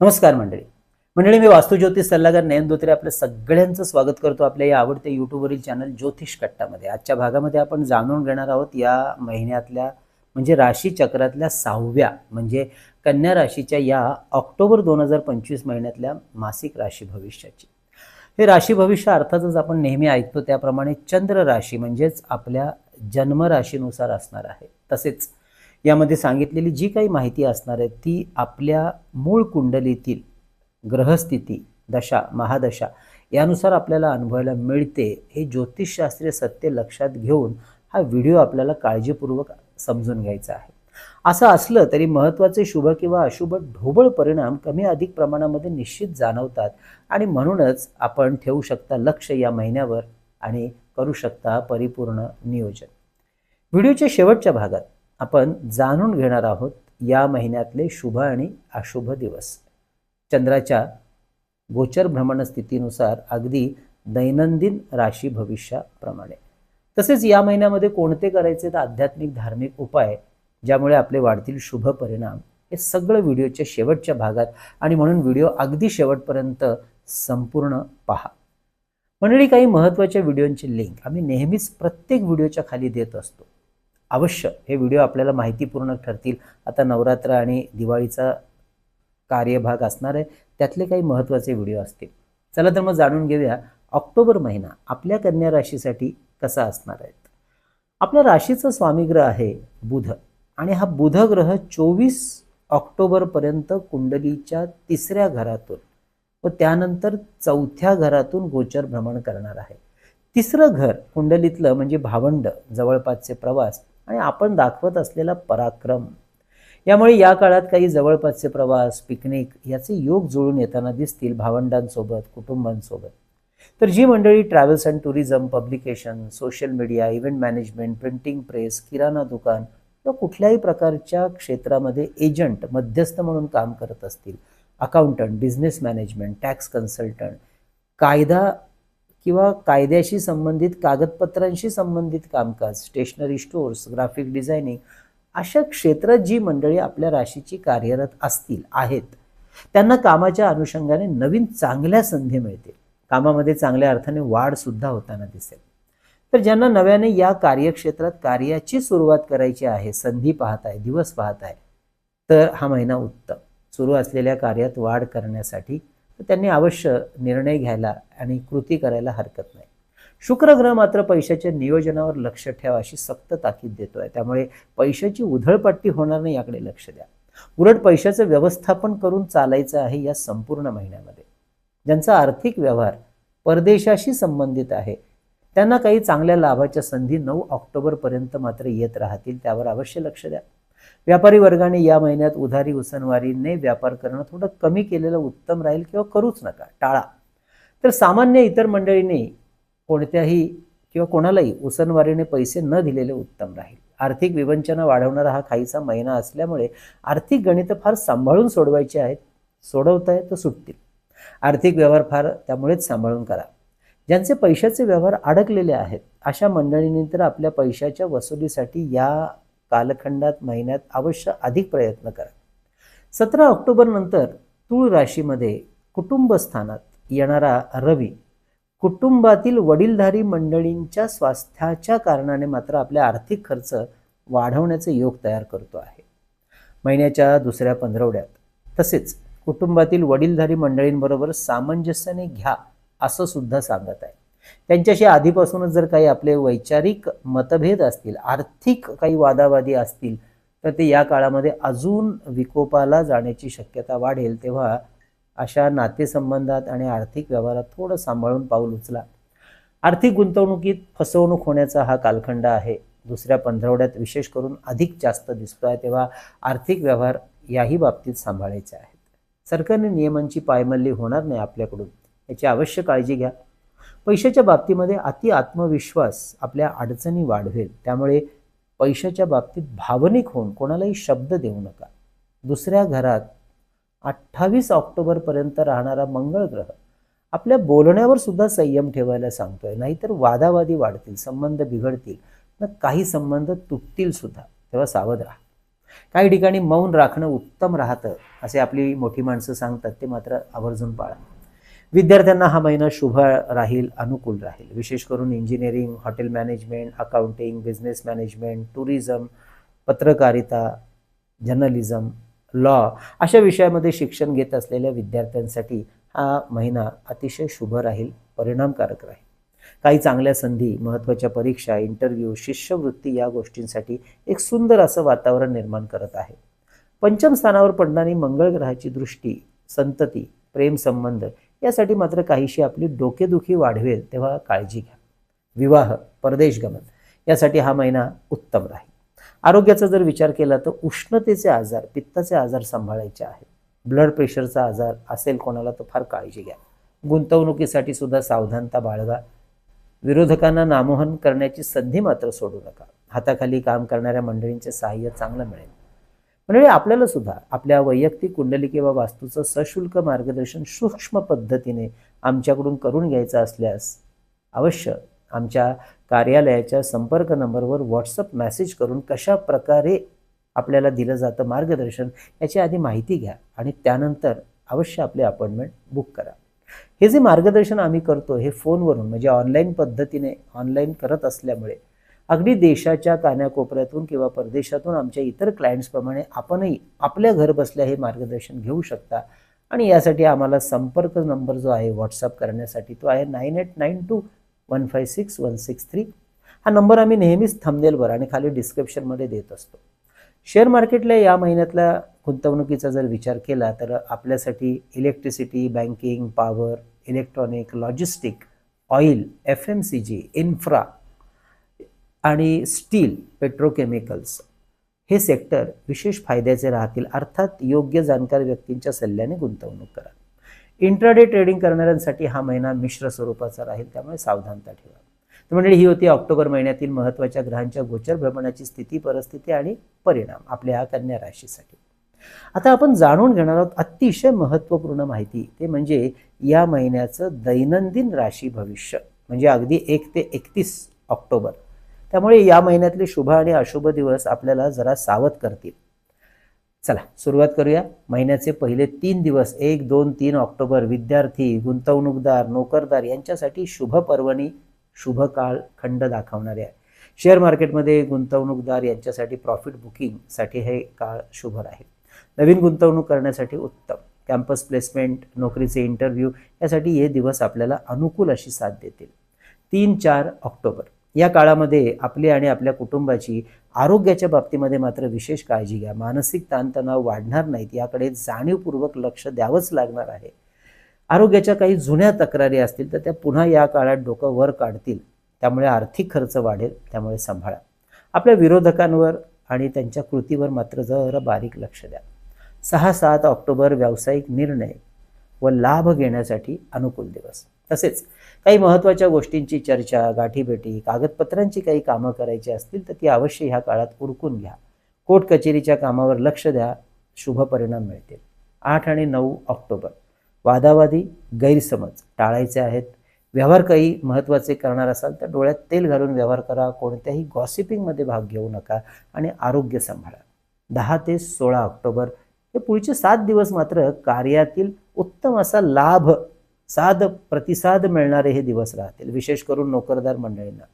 नमस्कार मंडळी. मंडळी मी वास्तुज्योतिष सल्लागार नयन धोत्रे आपल्या सगळ्यांचं स्वागत करतो आपल्या या आवडत्या यूट्यूबवरील चॅनल ज्योतिष कट्टामध्ये. आजच्या भागामध्ये आपण जाणून घेणार आहोत या महिन्यातल्या म्हणजे राशी चक्रातल्या सहाव्या म्हणजे कन्या राशीच्या या ऑक्टोबर दोन हजार पंचवीस महिन्यातल्या मासिक राशी भविष्याची. हे राशी भविष्य अर्थातच आपण नेहमी ऐकतो त्याप्रमाणे चंद्र राशी म्हणजेच आपल्या जन्मराशीनुसार असणार आहे. तसेच यामध्ये सांगितलेली जी काही माहिती असणार आहे ती आपल्या मूळ कुंडलीतील ग्रहस्थिती दशा महादशा यानुसार आपल्याला अनुभवायला मिळते. हे ज्योतिषशास्त्रीय सत्य लक्षात घेऊन हा व्हिडिओ आपल्याला काळजीपूर्वक समजून घ्यायचा आहे. असं असलं तरी महत्त्वाचे शुभ किंवा अशुभ ढोबळ परिणाम कमी अधिक प्रमाणामध्ये निश्चित जाणवतात आणि म्हणूनच आपण ठेवू शकता लक्ष या महिन्यावर आणि करू शकता परिपूर्ण नियोजन. व्हिडिओच्या शेवटच्या भागात आपण जाणून घेणार आहोत या महिन्यातले शुभ आणि अशुभ दिवस. चंद्राच्या गोचर भ्रमण स्थितीनुसार अगदी दैनंदिन राशी भविष्याप्रमाणे. तसेच या महिन्यामध्ये कोणते करायचे तर आध्यात्मिक धार्मिक उपाय ज्यामुळे आपले वाढतील शुभ परिणाम हे सगळं व्हिडिओच्या शेवटच्या भागात आणि म्हणून व्हिडिओ अगदी शेवटपर्यंत संपूर्ण पहा. मंडळी काही महत्त्वाच्या व्हिडिओंची लिंक आम्ही नेहमीच प्रत्येक व्हिडिओच्या खाली देत असतो. अवश्य हे व्हिडिओ आपल्याला माहितीपूर्ण ठरतील. आता नवरात्र आणि दिवाळीचा कार्यभाग असणार आहे. त्यातले काही महत्त्वाचे व्हिडिओ असतील. चला तर मग जाणून घेऊया ऑक्टोबर महिना आपल्या कन्या राशीसाठी कसा असणार आहे. आपल्या राशीचा स्वामीग्रह आहे बुध आणि हा बुध ग्रह चोवीस ऑक्टोबरपर्यंत कुंडलीच्या तिसऱ्या घरातून व त्यानंतर चौथ्या घरातून गोचर भ्रमण करणार आहे. तिसरं घर कुंडलीतलं म्हणजे भावंड जवळपासचे प्रवास आणि आपण दाखवत असलेला पराक्रम. यामुळे या काळात काही जवळपासचे प्रवास पिकनिक याचे योग जुळून येताना दिसतील भावंडांसोबत कुटुंबांसोबत. तर जी मंडळी travels and tourism publication social media event management printing press किराणा दुकान किंवा कुठल्याही प्रकारच्या क्षेत्रामध्ये एजंट मध्यस्थ म्हणून काम करत असतील accountant business management tax consultant कायदा किंवा कायद्याशी संबंधित कागदपत्रांशी संबंधित कामकाज स्टेशनरी स्टोअर्स ग्राफिक डिझायनिंग अशा क्षेत्रात जी मंडळी आपल्या राशीची कार्यरत असतील आहेत त्यांना कामाच्या अनुषंगाने नवीन चांगल्या संधी मिळतील. कामामध्ये चांगल्या अर्थाने वाढ सुद्धा होताना दिसेल. तर ज्यांना नव्याने या कार्यक्षेत्रात कार्याची सुरुवात करायची आहे संधी पाहत आहे दिवस पाहत आहे तर हा महिना उत्तम. सुरू असलेल्या कार्यात वाढ करण्यासाठी तर त्यांनी अवश्य निर्णय घ्यायला आणि कृती करायला हरकत नाही. शुक्र ग्रह मात्र पैशाच्या नियोजनावर लक्ष ठेवा अशी सक्त ताकीद देतोय. त्यामुळे पैशाची उधळपट्टी होणार नाही याकडे लक्ष द्या. उलट पैशाचं व्यवस्थापन करून चालायचं आहे या संपूर्ण महिन्यामध्ये. ज्यांचा आर्थिक व्यवहार परदेशाशी संबंधित आहे त्यांना काही चांगल्या लाभाच्या संधी नऊ ऑक्टोबरपर्यंत मात्र येत राहतील त्यावर अवश्य लक्ष द्या. व्यापारी वर्गाने या महिन्यात उधारी उसनवारीने व्यापार करणं थोडं कमी केलेलं उत्तम राहील किंवा करूच नका टाळा. तर सामान्य इतर मंडळींनी कोणत्याही किंवा कोणालाही उसनवारीने पैसे न दिलेले उत्तम राहील. आर्थिक विवंचना वाढवणारा हा खाईचा महिना असल्यामुळे आर्थिक गणितं फार सांभाळून सोडवायची आहेत सोडवताय तर सुटतील. आर्थिक व्यवहार फार त्यामुळेच सांभाळून करा. ज्यांचे पैशाचे व्यवहार अडकलेले आहेत अशा मंडळींनी तर आपल्या पैशाच्या वसुलीसाठी या कालखंडात महिन्यात अवश्य अधिक प्रयत्न करा. सतरा ऑक्टोबर नंतर तूळ राशीमध्ये कुटुंबस्थानात येणारा रवी कुटुंबातील वडीलधारी मंडळींच्या स्वास्थ्याच्या कारणाने मात्र आपल्या आर्थिक खर्च वाढवण्याचे योग तयार करतो आहे. महिन्याच्या दुसऱ्या पंधरवड्यात तसेच कुटुंबातील वडीलधारी मंडळींबरोबर सामंजस्याने घ्या असं सुद्धा सांगत आहे. त्यांच्याशी आधीपासूनच जर काही आपले वैचारिक मतभेद असतील आर्थिक काही वादावादी असतील तर ते या काळामध्ये अजून विकोपाला जाण्याची शक्यता वाढेल तेव्हा अशा नातेसंबंधात आणि आर्थिक व्यवहारात थोडं सांभाळून पाऊल उचला. आर्थिक गुंतवणुकीत फसवणूक होण्याचा हा कालखंड आहे. दुसऱ्या पंधरवड्यात विशेष करून अधिक जास्त दिसतो आहे तेव्हा आर्थिक व्यवहार याही बाबतीत सांभाळायचे आहेत. सरकारने नियमांची पायमल्ली होणार नाही आपल्याकडून. याची अवश्य काळजी घ्या. पैशाच्या बाबतीमध्ये अति आत्मविश्वास आपल्या अडचणी वाढवेल. त्यामुळे पैशाच्या बाबतीत भावनिक होऊन कोणालाही शब्द देऊ नका. दुसऱ्या घरात अठ्ठावीस ऑक्टोबरपर्यंत राहणारा मंगळ ग्रह आपल्या बोलण्यावर सुद्धा संयम ठेवायला सांगतोय. नाहीतर वादावादी वाढतील संबंध बिघडतील न काही संबंध तुटतील सुद्धा. तेव्हा सावध राहा. काही ठिकाणी मौन राखणं उत्तम राहतं असे आपली मोठी माणसं सांगतात ते मात्र आवर्जून पाळा. विद्यार्थ्यांना हा महिना शुभ राहील अनुकूल राहील. विशेष करून engineering hotel management accounting business management tourism पत्रकारिता जर्नलिझम लॉ अशा विषयामध्ये शिक्षण घेत असलेल्या विद्यार्थ्यांसाठी हा महिना अतिशय शुभ राहील परिणामकारक राहील. काही चांगल्या संधी महत्त्वाच्या परीक्षा इंटरव्ह्यू शिष्यवृत्ती या गोष्टींसाठी एक सुंदर असं वातावरण निर्माण करत आहे. पंचम स्थानावर पडणारी मंगळ ग्रहाची दृष्टी संतती प्रेमसंबंध यासाठी मात्र काहीशी आपली डोकेदुखी वाढवेल तेव्हा काळजी घ्या. विवाह परदेशगमन यासाठी हा महिना उत्तम राहील. आरोग्याचा जर विचार केला तर उष्णतेचे आजार पित्ताचे आजार सांभाळायचे आहेत. ब्लड प्रेशरचा आजार असेल कोणाला तर फार काळजी घ्या. गुंतवणुकीसाठी सुद्धा सावधानता बाळगा. विरोधकांना नामोहन करण्याची संधी मात्र सोडू नका. हाताखाली काम करणाऱ्या मंडळींचे सहाय्य चांगलं मिळेल. मंडळी आपल्याला सुद्धा आपल्या वैयक्तिक कुंडली किंवा वास्तूचं सशुल्क मार्गदर्शन सूक्ष्म पद्धतीने आमच्याकडून करून घ्यायचं असल्यास अवश्य आमच्या कार्यालयाच्या संपर्क नंबरवर व्हॉट्सअप मेसेज करून कशा प्रकारे आपल्याला दिलं जातं मार्गदर्शन याची आधी माहिती घ्या आणि त्यानंतर अवश्य आपले अपॉइंटमेंट बुक करा. हे जे मार्गदर्शन आम्ही करतो हे फोनवरून म्हणजे ऑनलाईन पद्धतीने ऑनलाईन करत असल्यामुळे अगदी देशाच्या कान्याकोपऱ्यातून किंवा परदेशातून आमच्या इतर क्लायंट्सप्रमाणे आपणही आपल्या घर बसल्या हे मार्गदर्शन घेऊ शकता. आणि यासाठी आम्हाला संपर्क नंबर जो आहे व्हॉट्सअप करण्यासाठी तो आहे nine eight nine two one five six one six three. हा नंबर आम्ही नेहमीच थंबनेलवर आणि खाली डिस्क्रिप्शनमध्ये देत असतो. शेअर मार्केटला या महिन्यातल्या गुंतवणुकीचा जर विचार केला तर आपल्यासाठी electricity banking power electronic logistic oil F M C G infra आणि स्टील पेट्रोकेमिकल्स हे सेक्टर विशेष फायद्याचे राहतील. अर्थात योग्य जाणकार व्यक्तींच्या सल्ल्याने गुंतवणूक करा. इंट्राडे ट्रेडिंग करणाऱ्यांसाठी हा महिना मिश्र स्वरूपाचा राहील त्यामुळे सावधानता ठेवा. तर म्हणजे ही होती ऑक्टोबर महिन्यातील महत्त्वाच्या ग्रहांच्या गोचर भ्रमणाची स्थिती परिस्थिती आणि परिणाम आपल्या या कन्या राशीसाठी. आता आपण जाणून घेणार आहोत अतिशय महत्त्वपूर्ण माहिती. ते म्हणजे या महिन्याचं दैनंदिन राशी भविष्य. म्हणजे अगदी एक ते एकतीस ऑक्टोबर. त्यामुळे या महिन्यातले शुभ आणि अशुभ दिवस आपल्याला जरा सावध करतील. चला सुरुवात करूया. महिन्याचे पहिले तीन दिवस एक दोन तीन ऑक्टोबर विद्यार्थी गुंतवणूकदार नोकरदार यांच्यासाठी शुभ पर्वणी शुभ काळ खंड दाखवणारे आहे शेअर मार्केटमध्ये गुंतवणूकदार यांच्यासाठी प्रॉफिट बुकिंगसाठी हे काळ शुभ राहील नवीन गुंतवणूक करण्यासाठी उत्तम. कॅम्पस प्लेसमेंट नोकरीचे इंटरव्ह्यू यासाठी हे दिवस आपल्याला अनुकूल अशी साथ देतील. तीन चार ऑक्टोबर. या काळामध्ये आपली आणि आपल्या कुटुंबाची आरोग्याच्या बाबतीमध्ये मात्र विशेष काळजी घ्या. मानसिक ताणतणाव वाढणार नाहीत. याकडे जाणीवपूर्वक लक्ष द्यावंच लागणार आहे. आरोग्याच्या काही जुन्या तक्रारी असतील तर त्या पुन्हा या काळात डोकं वर काढतील. त्यामुळे आर्थिक खर्च वाढेल त्यामुळे सांभाळा. आपल्या विरोधकांवर आणि त्यांच्या कृतीवर मात्र जरा बारीक लक्ष द्या. सहा सात ऑक्टोबर व्यावसायिक निर्णय व लाभ घेण्यासाठी अनुकूल दिवस. तसेच काही महत्त्वाच्या गोष्टींची चर्चा गाठीभेटी कागदपत्रांची काही कामं करायची असतील तर ती अवश्य ह्या काळात उरकून घ्या. कोर्ट कचेरीच्या कामावर लक्ष द्या. शुभ परिणाम मिळतील. आठ आणि नऊ ऑक्टोबर. वादावादी गैरसमज टाळायचे आहेत. व्यवहार काही महत्त्वाचे करणार असाल तर डोळ्यात तेल घालून व्यवहार करा. कोणत्याही गॉसिपिंगमध्ये भाग घेऊ नका आणि आरोग्य सांभाळा. दहा ते सोळा ऑक्टोबर हे पुढचे सात दिवस मात्र कार्यातील उत्तम असा लाभ साध प्रतिसाद मिळणारे हे दिवस राहतील. विशेष करून नोकरदार मंडळींना.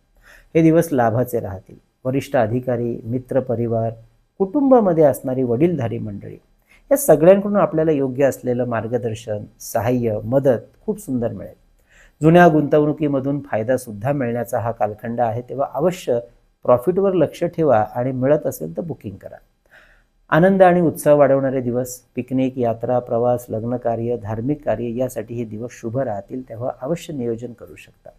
हे दिवस लाभाचे राहतील. वरिष्ठ अधिकारी मित्र परिवार कुटुंबामध्ये असणारी वडीलधारी मंडळी या सगळ्यांकडून आपल्याला योग्य असलेलं मार्गदर्शन सहाय्य मदत खूप सुंदर मिळेल. जुन्या गुंतवणुकीमधून फायदासुद्धा मिळण्याचा हा कालखंड आहे. तेव्हा अवश्य प्रॉफिटवर लक्ष ठेवा आणि मिळत असेल तर बुकिंग करा. आनंद आणि उत्साह वाढवणारे दिवस पिकनिक यात्रा प्रवास लग्नकार्य धार्मिक कार्य यासाठी हे दिवस शुभ राहतील तेव्हा अवश्य नियोजन करू शकता.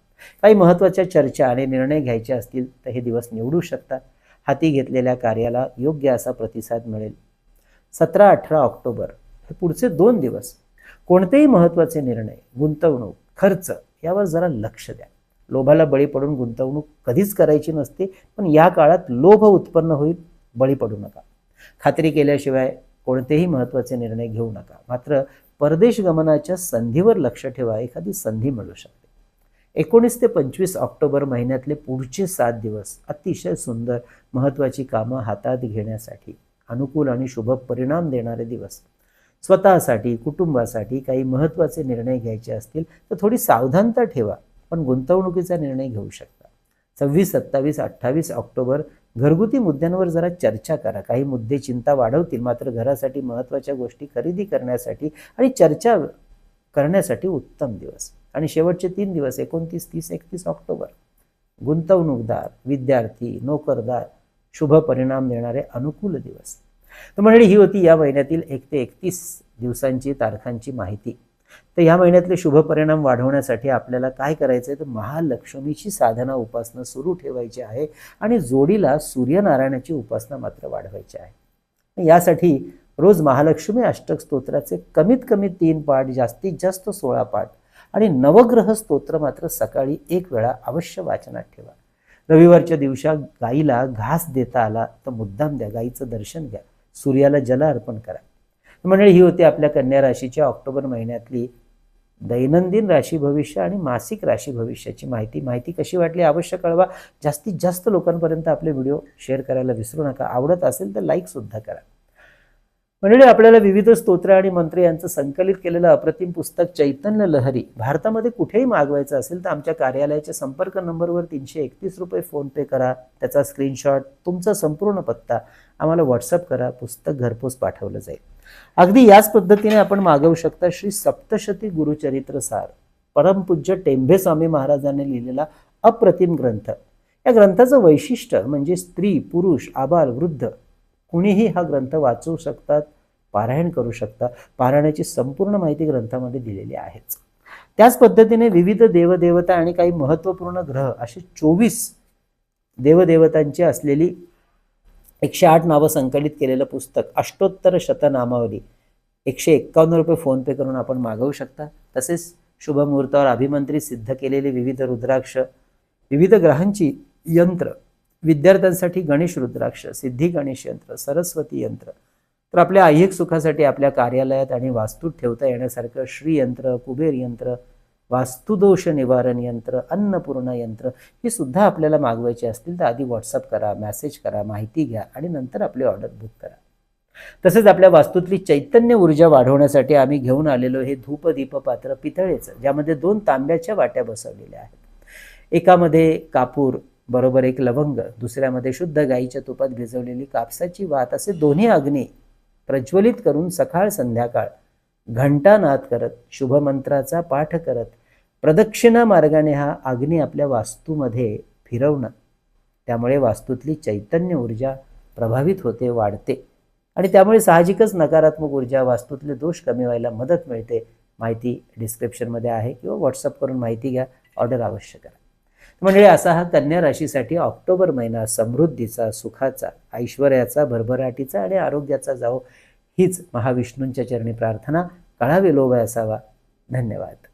काही महत्त्वाच्या चर्चा आणि निर्णय घ्यायचे असतील तर हे दिवस निवडू शकता. हाती घेतलेल्या कार्याला योग्य असा प्रतिसाद मिळेल. सतरा अठरा ऑक्टोबर हे पुढचे दोन दिवस. कोणतेही महत्त्वाचे निर्णय गुंतवणूक खर्च यावर जरा लक्ष द्या. लोभाला बळी पडून गुंतवणूक कधीच करायची नसते पण या काळात लोभ उत्पन्न होईल बळी पडू नका. खात्री केल्याशिवाय कोणतेही महत्त्वाचे निर्णय घेऊ नका. मात्र परदेश गमनाच्या संधीवर लक्ष ठेवा एखादी संधी मिळू शकते. एकोणीस ते पंचवीस ऑक्टोबर महिन्यातले पुढचे सात दिवस अतिशय सुंदर महत्त्वाची कामं हातात घेण्यासाठी अनुकूल आणि शुभ परिणाम देणारे दिवस. स्वतःसाठी कुटुंबासाठी काही महत्त्वाचे निर्णय घ्यायचे असतील तर थोडी सावधानता ठेवा पण गुंतवणुकीचा निर्णय घेऊ शकता. सव्वीस सत्तावीस अठ्ठावीस ऑक्टोबर घरगुती मुद्द्यांवर जरा चर्चा करा. काही मुद्दे चिंता वाढवतील मात्र घरासाठी महत्त्वाच्या गोष्टी खरेदी करण्यासाठी आणि चर्चा करण्यासाठी उत्तम दिवस. आणि शेवटचे तीन दिवस एकोणतीस तीस एकतीस ऑक्टोबर. गुंतवणूकदार विद्यार्थी नोकरदार शुभ परिणाम देणारे अनुकूल दिवस. तर मंडळी ही होती या महिन्यातील एक ते एकतीस दिवसांची तारखांची माहिती. तर या महिन्यातले शुभ परिणाम वाढवण्यासाठी आपल्याला काय करायचं आहे तर महालक्ष्मीची साधना उपासना सुरू ठेवायची आहे आणि जोडीला सूर्यनारायणाची उपासना मात्र वाढवायची आहे. यासाठी रोज महालक्ष्मी अष्टक स्तोत्राचे कमीत कमी तीन पाठ जास्तीत जास्त सोळा पाठ आणि नवग्रह स्तोत्र मात्र सकाळी एक वेळा अवश्य वाचनात ठेवा. रविवारच्या दिवशी गाईला घास देता आला तर मुद्दाम द्या गाईचं दर्शन घ्या. सूर्याला जल अर्पण करा. मंडळी ही होती आपल्या कन्या राशीच्या ऑक्टोबर महिन्यातली दैनंदिन राशी भविष्य आणि मासिक राशी भविष्याची माहिती. माहिती कशी वाटली अवश्य कळवा. जास्तीत जास्त लोकांपर्यंत आपले व्हिडिओ शेअर करायला विसरू नका. आवडत असेल तर लाईकसुद्धा करा. मंडळी आपल्याला विविध स्तोत्र आणि मंत्र यांचं संकलित केलेलं अप्रतिम पुस्तक चैतन्य लहरी भारतामध्ये कुठेही मागवायचं असेल तर आमच्या कार्यालयाच्या संपर्क नंबरवर तीनशे एकतीस रुपये फोनपे करा. त्याचा स्क्रीनशॉट तुमचा संपूर्ण पत्ता आम्हाला व्हॉट्सअप करा. पुस्तक घरपोच पाठवलं जाईल. अगदी याच पद्धतीने आपण मागवू शकता श्री सप्तशती गुरुचरित्र सार. परमपूज्य टेंभे स्वामी महाराजांनी लिहिलेला अप्रतिम ग्रंथ. या ग्रंथाचं वैशिष्ट्य म्हणजे स्त्री पुरुष आबाल वृद्ध कुणीही हा ग्रंथ वाचवू शकतात पारायण करू शकता पारायणाची संपूर्ण माहिती ग्रंथामध्ये दिलेली आहेच. त्याच पद्धतीने विविध देवदेवता आणि काही महत्त्वपूर्ण ग्रह असे चोवीस देवदेवतांची असलेली एकशे आठ नावं संकलित केलेलं पुस्तक अष्टोत्तर शतनामावली. एकशे एक्कावन्न रुपये फोनपे करून आपण मागवू शकता. तसेच शुभमुहूर्तावर अभिमंत्रित सिद्ध केलेली विविध रुद्राक्ष विविध ग्रहांची यंत्र विद्यार्थ्यांसाठी गणेश रुद्राक्ष सिद्धी गणेश यंत्र सरस्वती यंत्र. तर आपल्या ऐहिक सुखासाठी आपल्या कार्यालयात आणि वास्तूत ठेवता येण्यासारखं श्रीयंत्र कुबेर यंत्र वास्तुदोष निवारण यंत्र अन्नपूर्ण यंत्र ही सुद्धा आपल्याला मागवायची असतील तर आधी व्हॉट्सअप करा मॅसेज करा माहिती घ्या आणि नंतर आपली ऑर्डर बुक करा. तसेच आपल्या वास्तूतली चैतन्य ऊर्जा वाढवण्यासाठी आम्ही घेऊन आलेलो हे धूपदीप पात्र पितळेचं ज्यामध्ये दोन तांब्याच्या वाट्या बसवलेल्या आहेत. एकामध्ये कापूर बरोबर एक लवंग दुसऱ्यामध्ये शुद्ध गाईच्या तुपात भिजवलेली कापसाची वात असे दोन्ही अग्नी प्रज्वलित करून सकाळ संध्याकाळ घंटानाद करत शुभमंत्राचा पाठ करत प्रदक्षिणा मार्गाने हा अग्नी आपल्या वास्तूमध्ये फिरवणं. त्यामुळे वास्तूतली चैतन्य ऊर्जा प्रभावित होते वाढते. आणि त्यामुळे साहजिकच नकारात्मक ऊर्जा वास्तूतले दोष कमी व्हायला मदत मिळते. माहिती डिस्क्रिप्शनमध्ये आहे किंवा व्हॉट्सअप करून माहिती घ्या ऑर्डर अवश्य करा. म्हणजे असा हा कन्या राशीसाठी ऑक्टोबर महिना समृद्धीचा सुखाचा ऐश्वर्याचा भरभराटीचा आणि आरोग्याचा जावो हीच महाविष्णूंच्या चरणी प्रार्थना. कळावे लोभ असावा. धन्यवाद.